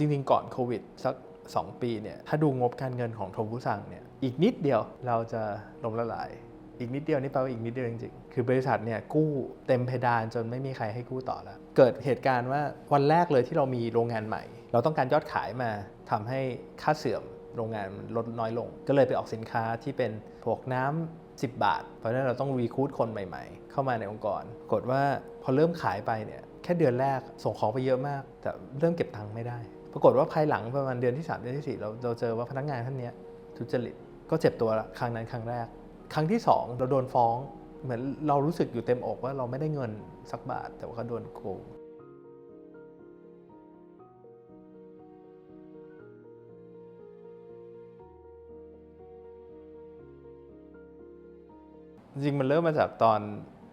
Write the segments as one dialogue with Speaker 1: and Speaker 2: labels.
Speaker 1: จริงๆ ก่อนโควิดสัก 2 ปีเนี่ยถ้าดูงบการเงินของโทบุซังเนี่ยอีกนิดเดียวเราจะล้มละลาย อีกนิดเดียวนี่แปลว่าอีกนิดเดียวจริงๆ คือบริษัทเนี่ยกู้เต็มเพดานจนไม่มีใครให้กู้ต่อแล้ว เกิดเหตุการณ์ว่าวันแรกเลยที่เรามีโรงงานใหม่ เราต้องการยอดขายมาทำให้ค่าเสื่อมโรงงานลดน้อยลง ก็เลยไปออกสินค้าที่เป็นพวกน้ำ10 บาท เพราะฉะนั้นเราต้องรีคูดคนใหม่ ๆ เข้ามาในองค์กรกฏว่าพอเริ่มขายไปเนี่ยแค่เดือนแรกส่งของไปเยอะมากแต่เริ่มเก็บตังค์ไม่ได้ รากฏว่าภายหลังประมาณเดือนที่ 3 เดือนที่ 4 เราเราเจอว่าพนักงานท่านนี้ทุจริตก็เจ็บตัวละครั้งนั้นครั้งแรก ครั้งที่ 2 เราโดนฟ้อง เหมือนเรารู้สึกอยู่เต็มอกว่าเราไม่ได้เงินสักบาท แต่ว่าเขาโดนโกงจริงมันเริ่มมาจากตอน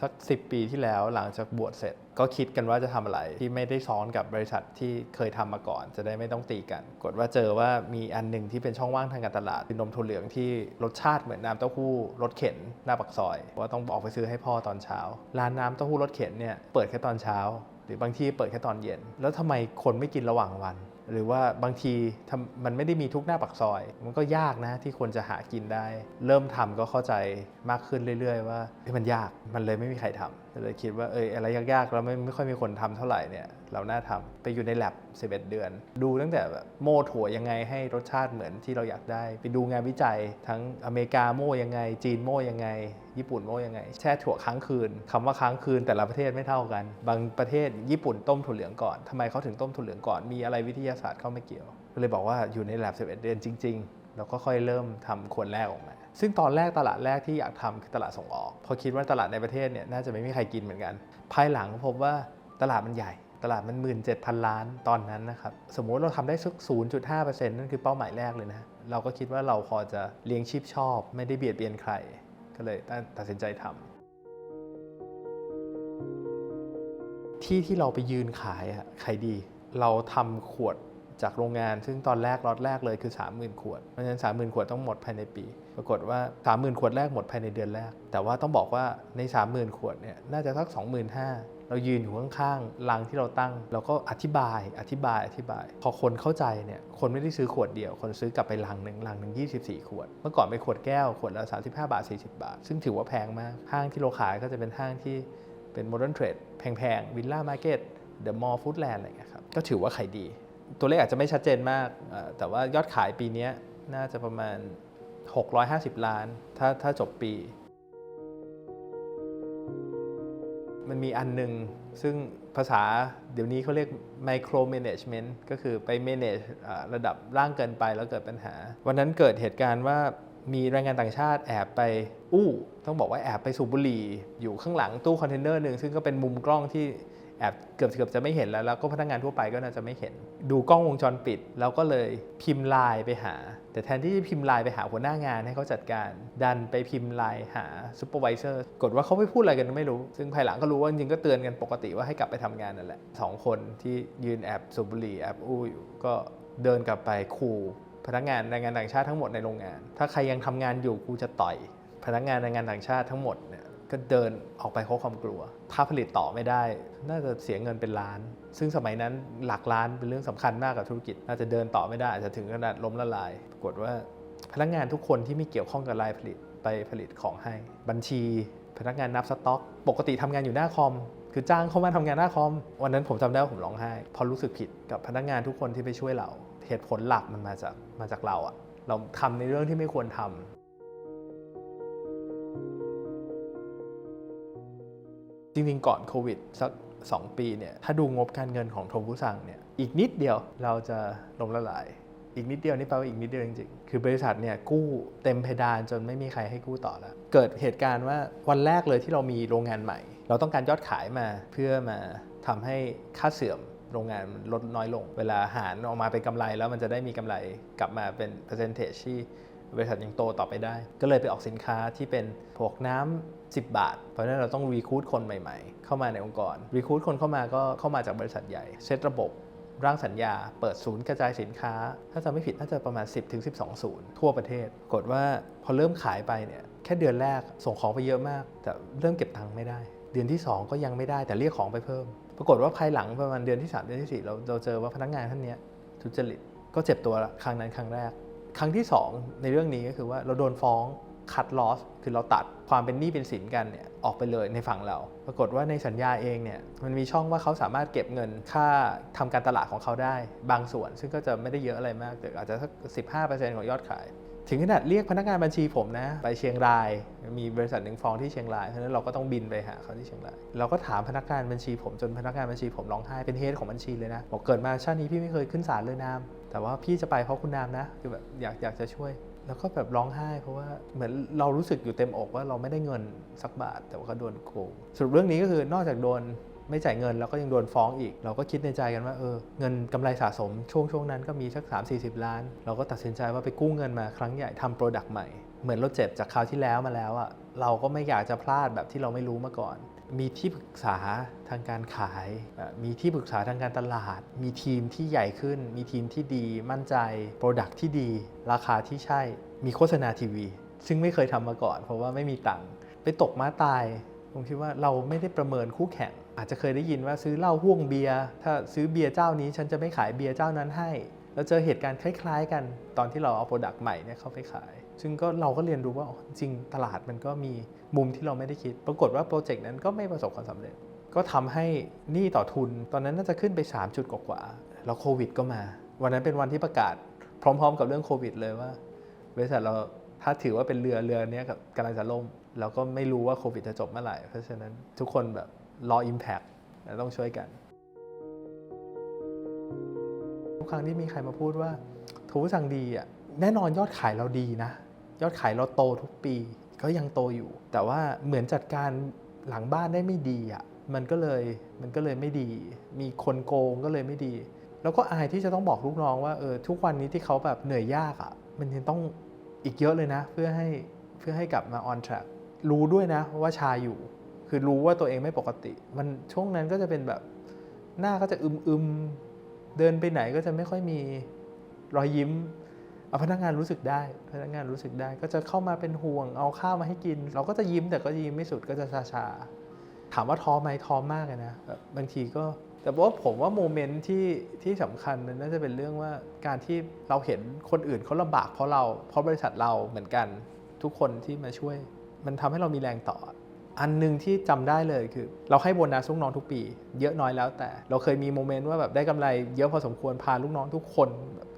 Speaker 1: สัก 10 ปีที่แล้วหลังจากบวชเสร็จ ก็คิดกันว่าจะทำอะไรที่ไม่ได้ซ้อนกับบริษัทที่เคยทำมาก่อน จะได้ไม่ต้องตีกัน กดว่าเจอว่ามีอันหนึ่งที่เป็นช่องว่างทางการตลาดเป็นนมถั่วเหลืองที่รสชาติเหมือนน้ำเต้าหู้รสเข็นหน้าปักซอยว่าต้องออกไปซื้อให้พ่อตอนเช้าร้านน้ำเต้าหู้รสเข็นเนี่ยเปิดแค่ตอนเช้า หรือบางที่เปิดแค่ตอนเย็น แล้วทำไมคนไม่กินระหว่างวัน หรือว่าบางทีมันไม่ได้มีทุกหน้าปักซอย มันก็ยากนะที่คนจะหากินได้ เริ่มทำก็เข้าใจมากขึ้นเรื่อย ๆ ว่าเฮ้ยมันยากมันเลยไม่มีใครทำก็เลยคิดว่าเอออะไรยากๆแล้วไม่ไม่ค่อยมีคนทำเท่าไหร่เนี่ยเราน่าทำไปอยู่ใน lab 11 เดือน ดูตั้งแต่แบบโม่ถั่วยังไงให้รสชาติเหมือนที่เราอยากได้ ไปดูงานวิจัยทั้งอเมริกาโม่ยังไง จีนโม่ยังไง ญี่ปุ่นโม่ยังไง แช่ถั่วค้างคืนคำว่าค้างคืนแต่ละประเทศไม่เท่ากัน บางประเทศญี่ปุ่นต้มถั่วเหลืองก่อนทำไมเขาถึงต้มถั่วเหลืองก่อนมีอะไรวิทยาศาสตร์เข้าไม่เกี่ยวก็เลยบอกว่าอยู่ใน lab 11 เดือนจริง ๆ แล้วก็ค่อยเริ่มทำขวดแรกออกมา ซึ่งตอนแรกตลาดแรกที่อยากทำคือตลาดส่งออก พอคิดว่าตลาดในประเทศเนี่ยน่าจะไม่มีใครกินเหมือนกัน ภายหลังพบว่าตลาดมันใหญ่ตลาดมัน17,000 ล้านตอนนั้นนะครับ สมมุติเราทำได้สัก 0.5%นั่นคือเป้าหมายแรกเลยนะ เราก็คิดว่าเราพอจะเลี้ยงชีพชอบ ไม่ได้เบียดเบียนใคร ก็เลยตัดสินใจทำที่ที่เราไปยืนขายอะขายดี เราทำขวดจากโรงงาน ซึ่งตอนแรกล็อตแรกเลยคือ 30,000 ขวด เพราะฉะนั้น 30,000 ขวดต้องหมดภายในปี ปรากฏว่า 30,000 ขวดแรกหมดภายในเดือนแรก แต่ว่าต้องบอกว่าใน 30,000 ขวดเนี่ยน่าจะสัก25,000 เรายืนอยู่ข้างๆลังที่เราตั้ง เราก็อธิบายอธิบายอธิบาย พอคนเข้าใจเนี่ยคนไม่ได้ซื้อขวดเดียว คนซื้อกลับไปลังหนึ่งลังหนึ่ง24 ขวด เมื่อก่อนเป็นขวดแก้ว ขวดละ35 บาท 40 บาท ซึ่งถือว่าแพงมาก ห้างที่เราขายก็จะเป็นห้างที่เป็นโมเดิร์นเทรดแพงๆวิลล่ามาร์เก็ตเดอะมอลล์ฟู้ดแลนด์อะไรอย่างเงี้ยครับก็ถือว่าขายดี ตัวเลขอาจจะไม่ชัดเจนมาก แต่ว่ายอดขายปีนี้น่าจะประมาณ 650 ล้าน ถ้าถ้าจบปี มันมีอันหนึ่งซึ่งภาษาเดี๋ยวนี้เขาเรียก micro management ก็คือไป manage ระดับล่างเกินไปแล้วเกิดปัญหา วันนั้นเกิดเหตุการณ์ว่ามีแรงงานต่างชาติแอบไปอู้ต้องบอกว่าแอบไปสูบบุหรี่อยู่ข้างหลังตู้คอนเทนเนอร์หนึ่งซึ่งก็เป็นมุมกล้องที่แอบเกือบเกือบจะไม่เห็นแล้ว แล้วก็พนักงานทั่วไปก็น่าจะไม่เห็น ดูกล้องวงจรปิด แล้วก็เลยพิมพ์ไลน์ไปหา แต่แทนที่จะพิมพ์ไลน์ไปหาหัวหน้างานให้เขาจัดการ ดันไปพิมพ์ไลน์หาซูเปอร์วิเซอร์กดว่าเขาไปพูดอะไรกันไม่รู้ ซึ่งภายหลังก็รู้ว่าจริงก็เตือนกันปกติว่าให้กลับไปทำงานนั่นแหละสองคนที่ยืนแอบสูบบุหรี่แอบอู้อยู่ก็เดินกลับไปขู่พนักงานแรงงานต่างชาติทั้งหมดในโรงงาน ถ้าใครยังทำงานอยู่กูจะต่อยพนักงานแรงงานต่างชาติทั้งหมดเนี่ยก็เดินออกไปเพราะความกลัว ถ้าผลิตต่อไม่ได้ น่าจะเสียเงินเป็นล้าน ซึ่งสมัยนั้นหลักล้านเป็นเรื่องสำคัญมากกับธุรกิจ น่าจะเดินต่อไม่ได้อาจจะถึงขนาดล้มละลาย ฏว่าพนักงานทุกคนที่ไม่เกี่ยวข้องกับรายผลิตไปผลิตของให้ บัญชี พนักงานนับสต็อก ปกติทำงานอยู่หน้าคอม คือจ้างเขามาทำงานหน้าคอม วันนั้นผมจำได้ว่าผมร้องไห้เพราะรู้สึกผิดกับพนักงานทุกคนที่ไปช่วยเราเหตุผลหลักมันมาจากมาจากเราอะเราทำในเรื่องที่ไม่ควรทำจริงๆ ก่อนโควิดสัก 2 ปีเนี่ยถ้าดูงบการเงินของโทบุซังเนี่ยอีกนิดเดียวเราจะล้มละลาย อีกนิดเดียวนี่แปลว่าอีกนิดเดียวจริงๆ คือบริษัทเนี่ยกู้เต็มเพดานจนไม่มีใครให้กู้ต่อแล้ว เกิดเหตุการณ์ว่าวันแรกเลยที่เรามีโรงงานใหม่ เราต้องการยอดขายมาเพื่อมาทำให้ค่าเสื่อมโรงงานมันลดน้อยลง เวลาหารออกมาเป็นกำไรแล้วมันจะได้มีกำไรกลับมาเป็น percentage ที่บริษัทยังโตต่อไปได้ ก็เลยไปออกสินค้าที่เป็นพวกน้ำ10 บาท เพราะฉะนั้นเราต้องรีคูดคนใหม่ๆ เข้ามาในองค์กรรีคูดคนเข้ามาก็เข้ามาจากบริษัทใหญ่ เซตระบบ ร่างสัญญาเปิดศูนย์กระจายสินค้า ถ้าจำไม่ผิดน่าจะประมาณ 10ถึงศูนย์ทั่วประเทศ กดว่าพอเริ่มขายไปเนี่ยแค่เดือนแรกส่งของไปเยอะมาก แต่เริ่มเก็บตังค์ไม่ได้ เดือนที่ 2 ก็ยังไม่ได้แต่เรียกของไปเพิ่ม ปรากฏว่าภายหลังประมาณเดือนที่ 3 เดือนที่ 4 เราเราเจอว่าพนักงานท่านนี้ททุจริตก็เจ็บตัวละครั้งนั้นครั้งแรก ครั้งที่ 2 ในเรื่องนี้ก็คือว่าเราโดนฟ้อง คัดลอสคือเราตัดความเป็นหนี้เป็นสินกันเนี่ยออกไปเลยในฝั่งเรา ปรากฏว่าในสัญญาเองเนี่ยมันมีช่องว่าเขาสามารถเก็บเงินค่าทำการตลาดของเขาได้บางส่วน ซึ่งก็จะไม่ได้เยอะอะไรมากแต่อาจจะสัก15%ของยอดขาย ถึงขนาดเรียกพนักงานบัญชีผมนะ ไปเชียงราย มีบริษัทหนึ่งฟ้องที่เชียงรายเพราะฉะนั้นเราก็ต้องบินไปหาเขาที่เชียงรายเราก็ถามพนักงานบัญชีผมจนพนักงานบัญชีผมร้องไห้เป็นเฮดของบัญชีเลยนะบอกเกิดมาชาตินี้พี่ไม่เคยขึ้นศาลเลยนามแต่ว่าพี่จะไปเพราะคุณนามนะคือแบบอยากอยากจะช่วย แล้วก็แบบร้องไห้เพราะว่าเหมือนเรารู้สึกอยู่เต็มอกว่าเราไม่ได้เงินสักบาท แต่ว่าก็โดนโกงสรุปเรื่องนี้ก็คือนอกจากโดนไม่จ่ายเงินแล้วก็ยังโดนฟ้องอีก เราก็คิดในใจกันว่าเออเงินกำไรสะสมช่วงช่วงนั้นก็มีสัก 3 4 0 ล้าน เราก็ตัดสินใจว่าไปกู้เงินมาครั้งใหญ่ทำโปรดักต์ใหม่ เหมือนเราเจ็บจากคราวที่แล้วมาแล้วอะเราก็ไม่อยากจะพลาดแบบที่เราไม่รู้มาก่อน มีที่ปรึกษาทางการขาย มีที่ปรึกษาทางการตลาด มีทีมที่ใหญ่ขึ้น มีทีมที่ดี มั่นใจ โปรดักที่ดี ราคาที่ใช่ มีโฆษณาทีวี ซึ่งไม่เคยทำมาก่อน เพราะว่าไม่มีตังค์ ไปตกม้าตาย ผมคิดว่าเราไม่ได้ประเมินคู่แข่ง อาจจะเคยได้ยินว่าซื้อเหล้าห่วงเบียร์ ถ้าซื้อเบียร์เจ้านี้ ฉันจะไม่ขายเบียร์เจ้านั้นให้ แล้วเจอเหตุการณ์คล้าย ๆ กันตอนที่เราเอาโปรดักต์ใหม่เนี่ยเข้าไปขาย ซึ่งก็เราก็เรียนรู้ว่าจริงตลาดมันก็มีมุมที่เราไม่ได้คิด ปรากฏว่าโปรเจกต์นั้นก็ไม่ประสบความสำเร็จ ก็ทำให้หนี้ต่อทุน ตอนนั้นน่าจะขึ้นไป 3 จุดกว่าๆแล้วโควิด ก็มา วันนั้นเป็นวันที่ประกาศ พร้อม ๆ กับเรื่องโควิด เลยว่าบริษัทเราถ้าถือว่าเป็นเรือเรือเนี้ยกับกำลังจะล่มเราก็ไม่รู้ว่าโควิดจะจบเมื่อไหร่เพราะฉะนั้นทุกคนแบบรอ Impact และต้องช่วยกัน กครั้งที่มีใครมาพูดว่าทูสั่งดีอะแน่นอนยอดขายเราดีนะ ยอดขายเราโตทุกปีก็ยังโตอยู่ แต่ว่าเหมือนจัดการหลังบ้านได้ไม่ดีอะมันก็เลยมันก็เลยไม่ดี มีคนโกงก็เลยไม่ดี แล้วก็อายที่จะต้องบอกลูกน้องว่าเออทุกวันนี้ที่เขาแบบเหนื่อยยากอะมันยังต้องอีกเยอะเลยนะ เพื่อให้เพื่อให้กลับมา on track รู้ด้วยนะว่าชาอยู่ คือรู้ว่าตัวเองไม่ปกติ มันช่วงนั้นก็จะเป็นแบบหน้าก็จะอึมอึมๆ เดินไปไหนก็จะไม่ค่อยมีรอยยิ้มเอาพนักงานรู้สึกได้ พนักงานรู้สึกได้ ก็จะเข้ามาเป็นห่วง เอาข้าวมาให้กิน เราก็จะยิ้มแต่ก็ยิ้มไม่สุดก็จะชาๆถามว่าท้อไหมท้อมากเลยนะบบบางทีก็แต่ว่าผมว่าโมเมนต์ที่ที่สำคัญน่าจะเป็นเรื่องว่าการที่เราเห็นคนอื่นเขาลำบากเพราะเราเพราะบริษัทเราเหมือนกันทุกคนที่มาช่วย มันทำให้เรามีแรงต่อ อันหนึ่งที่จำได้เลยคือ เราให้โบนัสลูกน้องทุกปี เยอะน้อยแล้วแต่ เราเคยมีโมเมนต์ว่าแบบได้กำไรเยอะพอสมควรพาลูกน้องทุกคน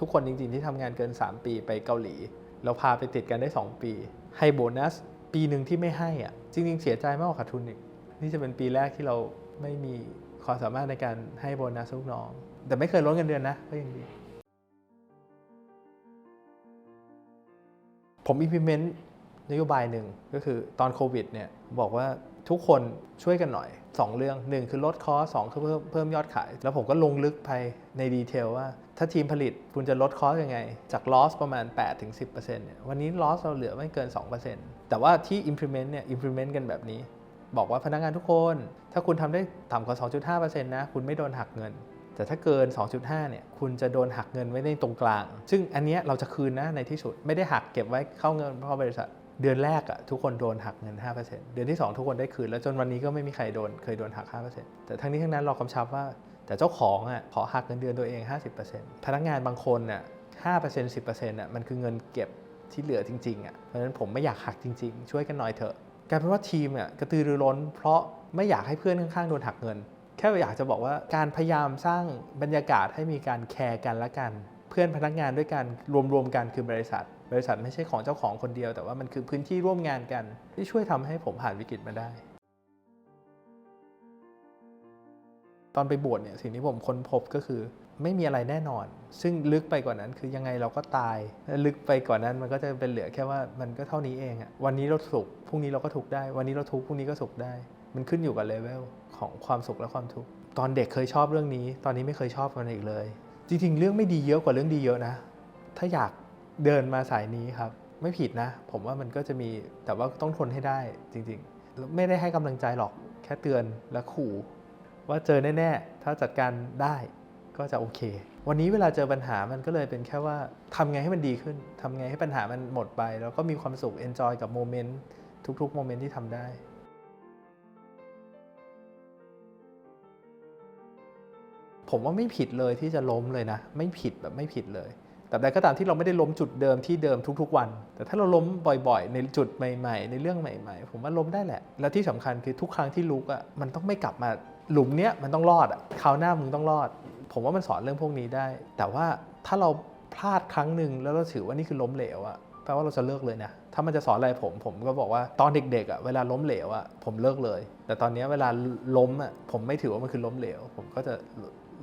Speaker 1: ทุกคนจริงๆที่ทำงานเกิน 3 ปีไปเกาหลี เราพาไปติดกันได้ 2 ปี ให้โบนัสปีหนึ่งที่ไม่ให้อะจริง ๆ เสียใจมากกว่าขาดทุนอีกนี่จะเป็นปีแรกที่เราไม่มีความสามารถในการให้โบนัสลูกน้อง แต่ไม่เคยลดเงินเดือนนะก็ยังดีผม implement นโยบายหนึ่งก็คือตอนโควิดเนี่ยบอกว่าทุกคนช่วยกันหน่อย 2 เรื่อง 1 คือลดคอสสองคือเพิ่มเพิ่มยอดขาย แล้วผมก็ลงลึกไปในดีเทลว่า ถ้าทีมผลิตคุณจะลดคอสยังไง จาก loss ประมาณ 8-10%เนี่ยวันนี้ loss เราเหลือไม่เกิน 2%แต่ว่าที่ implement เนี่ย implement กันแบบนี้ บอกว่าพนักงานทุกคน ถ้าคุณทำได้ต่ำกว่า 2.5%นะคุณไม่โดนหักเงินแต่ถ้าเกิน 2.5 เนี่ย คุณจะโดนหักเงินไว้ในตรงกลาง ซึ่งอันนี้เราจะคืนนะในที่สุด ไม่ได้หักเก็บไว้เข้าเงินเข้าบริษัท เดือนแรกอะทุกคนโดนหักเงิน 5%เดือนที่ 2 ทุกคนได้คืน แล้วจนวันนี้ก็ไม่มีใครโดนเคยโดนหัก 5%แต่ทั้งนี้ทั้งนั้นเรากำชับว่า แต่เจ้าของอะขอหักเงินเดือนตัวเอง 50%พนักงานบางคนอะ5% 10%อะมันคือเงินเก็บที่เหลือจริงๆอะเพราะฉะนั้นผมไม่อยากหักจริง ๆ ช่วยกันหน่อยเถอะกลายเป็นว่าทีมเนี่ยกระตือรือร้น เพราะไม่อยากให้เพื่อนข้างๆโดนหักเงิน แค่อยากจะบอกว่าการพยายามสร้างบรรยากาศให้มีการแคร์กันและกัน เพื่อนพนักงานด้วยกันรวมๆกันคือบริษัท บริษัทไม่ใช่ของเจ้าของคนเดียว แต่ว่ามันคือพื้นที่ร่วมงานกัน ที่ช่วยทำให้ผมผ่านวิกฤตมาได้ ตอนไปบวชเนี่ยสิ่งที่ผมค้นพบก็คือไม่มีอะไรแน่นอน ซึ่งลึกไปกว่านั้นคือยังไงเราก็ตายละลึกไปกว่านั้นมันก็จะเป็นเหลือแค่ว่ามันก็เท่านี้เองอะวันนี้เราสุขพรุ่งนี้เราก็ทุกข์ได้ วันนี้เราทุกข์พรุ่งนี้ก็สุขได้ มันขึ้นอยู่กับเลเวลของความสุขและความทุกข์ตอนเด็กเคยชอบเรื่องนี้ ตอนนี้ไม่เคยชอบมันอีกเลย จริงๆ เรื่องไม่ดีเยอะกว่าเรื่องดีเยอะนะ ถ้าอยาก เดินมาสายนี้ครับ ไม่ผิดนะ ผมว่ามันก็จะมีแต่ว่าต้องทนให้ได้จริงๆ ไม่ได้ให้กำลังใจหรอกแค่เตือนและขู่ว่าเจอแน่ๆ ถ้าจัดการได้ก็จะโอเค วันนี้เวลาเจอปัญหามันก็เลยเป็นแค่ว่าทำไงให้มันดีขึ้นทำไงให้ปัญหามันหมดไป แล้วก็มีความสุข enjoy กับโมเมนต์ทุกๆโมเมนต์ที่ทำได้ผมว่าไม่ผิดเลยที่จะล้มเลยนะ ไม่ผิดแบบไม่ผิดเลย แต่ใดก็ตามที่เราไม่ได้ล้มจุดเดิมที่เดิมทุกๆวัน แต่ถ้าเราล้มบ่อยๆ ในจุดใหม่ๆ ในเรื่องใหม่ๆ ผมว่าล้มได้แหละ แล้วที่สำคัญคือทุกครั้งที่ลุกอะมันต้องไม่กลับมาหลุมเนี้ยมันต้องรอดอะคราวหน้ามึงต้องรอด ผมว่ามันสอนเรื่องพวกนี้ได้ แต่ว่าถ้าเราพลาดครั้งหนึ่งแล้วเราถือว่านี่คือล้มเหลวอะแปลว่าเราจะเลิกเลยนะ ถ้ามันจะสอนอะไรผม ผมก็บอกว่าตอนเด็กๆอะเวลาล้มเหลวอะผมเลิกเลย แต่ตอนนี้เวลาล้มอะผมไม่ถือว่ามันคือล้มเหลว ผมก็จะ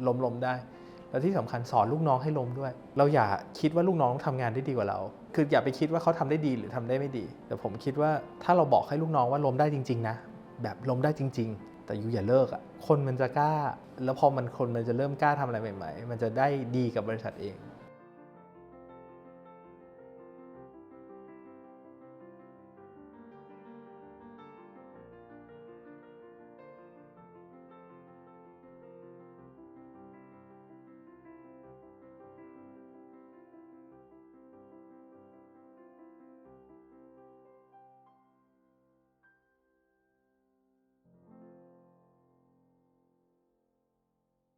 Speaker 1: ล้มล้มๆได้ แล้วที่สำคัญสอนลูกน้องให้ล้มด้วย เราอย่าคิดว่าลูกน้องทำงานได้ดีกว่าเรา คืออย่าไปคิดว่าเขาทำได้ดีหรือทำได้ไม่ดี แต่ผมคิดว่าถ้าเราบอกให้ลูกน้องว่าล้มได้จริง ๆ นะ แบบล้มได้จริง ๆ แต่อยู่อย่าเลิกอะคนมันจะกล้า แล้วพอมันคนมันจะเริ่มกล้าทำอะไรใหม่ ๆ มันจะได้ดีกับบริษัทเอง